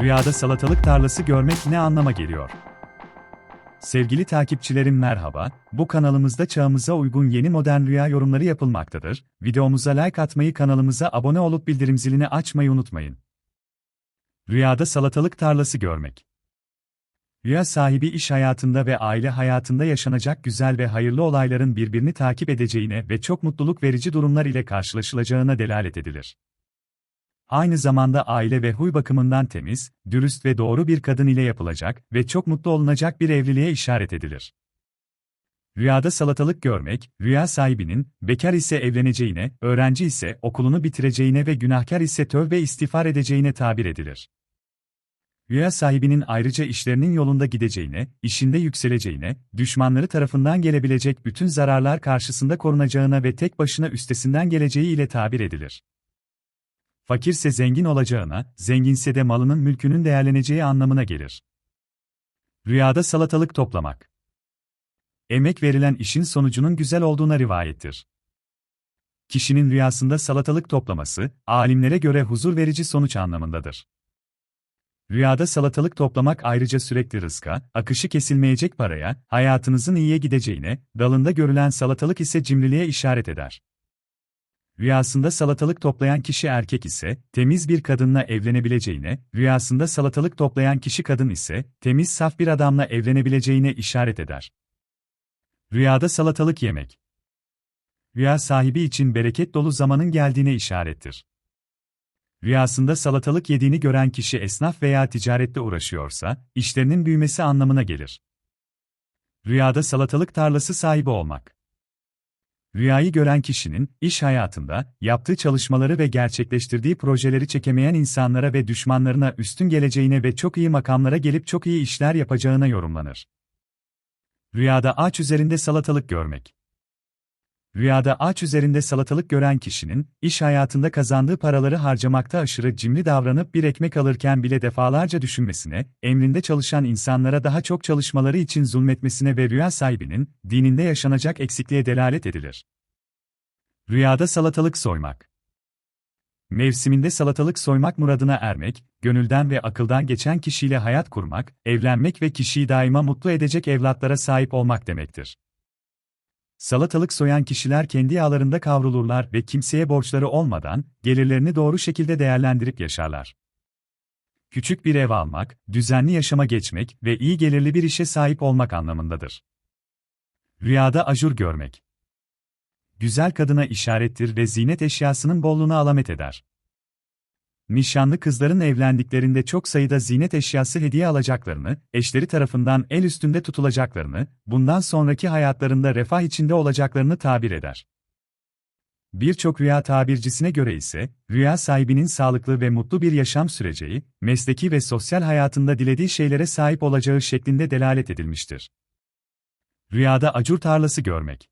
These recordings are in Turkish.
Rüyada salatalık tarlası görmek ne anlama geliyor? Sevgili takipçilerim merhaba, bu kanalımızda çağımıza uygun yeni modern rüya yorumları yapılmaktadır. Videomuza like atmayı kanalımıza abone olup bildirim zilini açmayı unutmayın. Rüyada salatalık tarlası görmek. Rüya sahibi iş hayatında ve aile hayatında yaşanacak güzel ve hayırlı olayların birbirini takip edeceğine ve çok mutluluk verici durumlar ile karşılaşılacağına delalet edilir. Aynı zamanda aile ve huy bakımından temiz, dürüst ve doğru bir kadın ile yapılacak ve çok mutlu olunacak bir evliliğe işaret edilir. Rüyada salatalık görmek, rüya sahibinin, bekar ise evleneceğine, öğrenci ise okulunu bitireceğine ve günahkar ise tövbe istiğfar edeceğine tabir edilir. Rüya sahibinin ayrıca işlerinin yolunda gideceğine, işinde yükseleceğine, düşmanları tarafından gelebilecek bütün zararlar karşısında korunacağına ve tek başına üstesinden geleceği ile tabir edilir. Fakirse zengin olacağına, zenginse de malının mülkünün değerleneceği anlamına gelir. Rüyada salatalık toplamak. Emek verilen işin sonucunun güzel olduğuna rivayettir. Kişinin rüyasında salatalık toplaması, alimlere göre huzur verici sonuç anlamındadır. Rüyada salatalık toplamak ayrıca sürekli rızka, akışı kesilmeyecek paraya, hayatınızın iyiye gideceğine, dalında görülen salatalık ise cimriliğe işaret eder. Rüyasında salatalık toplayan kişi erkek ise, temiz bir kadınla evlenebileceğine, rüyasında salatalık toplayan kişi kadın ise, temiz saf bir adamla evlenebileceğine işaret eder. Rüyada salatalık yemek. Rüya sahibi için bereket dolu zamanın geldiğine işarettir. Rüyasında salatalık yediğini gören kişi esnaf veya ticarette uğraşıyorsa, işlerinin büyümesi anlamına gelir. Rüyada salatalık tarlası sahibi olmak. Rüyayı gören kişinin, iş hayatında, yaptığı çalışmaları ve gerçekleştirdiği projeleri çekemeyen insanlara ve düşmanlarına üstün geleceğine ve çok iyi makamlara gelip çok iyi işler yapacağına yorumlanır. Rüyada ağaç üzerinde salatalık görmek. Rüyada ağaç üzerinde salatalık gören kişinin, iş hayatında kazandığı paraları harcamakta aşırı cimri davranıp bir ekmek alırken bile defalarca düşünmesine, emrinde çalışan insanlara daha çok çalışmaları için zulmetmesine ve rüya sahibinin, dininde yaşanacak eksikliğe delalet edilir. Rüyada salatalık soymak. Mevsiminde salatalık soymak muradına ermek, gönülden ve akıldan geçen kişiyle hayat kurmak, evlenmek ve kişiyi daima mutlu edecek evlatlara sahip olmak demektir. Salatalık soyan kişiler kendi yağlarında kavrulurlar ve kimseye borçları olmadan, gelirlerini doğru şekilde değerlendirip yaşarlar. Küçük bir ev almak, düzenli yaşama geçmek ve iyi gelirli bir işe sahip olmak anlamındadır. Rüyada ajur görmek. Güzel kadına işarettir ve ziynet eşyasının bolluğuna alamet eder. Nişanlı kızların evlendiklerinde çok sayıda ziynet eşyası hediye alacaklarını, eşleri tarafından el üstünde tutulacaklarını, bundan sonraki hayatlarında refah içinde olacaklarını tabir eder. Birçok rüya tabircisine göre ise, rüya sahibinin sağlıklı ve mutlu bir yaşam süreceği, mesleki ve sosyal hayatında dilediği şeylere sahip olacağı şeklinde delalet edilmiştir. Rüyada acur tarlası görmek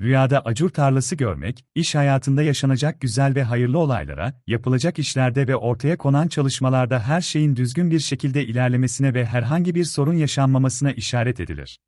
Rüyada acur tarlası görmek, iş hayatında yaşanacak güzel ve hayırlı olaylara, yapılacak işlerde ve ortaya konan çalışmalarda her şeyin düzgün bir şekilde ilerlemesine ve herhangi bir sorun yaşanmamasına işaret edilir.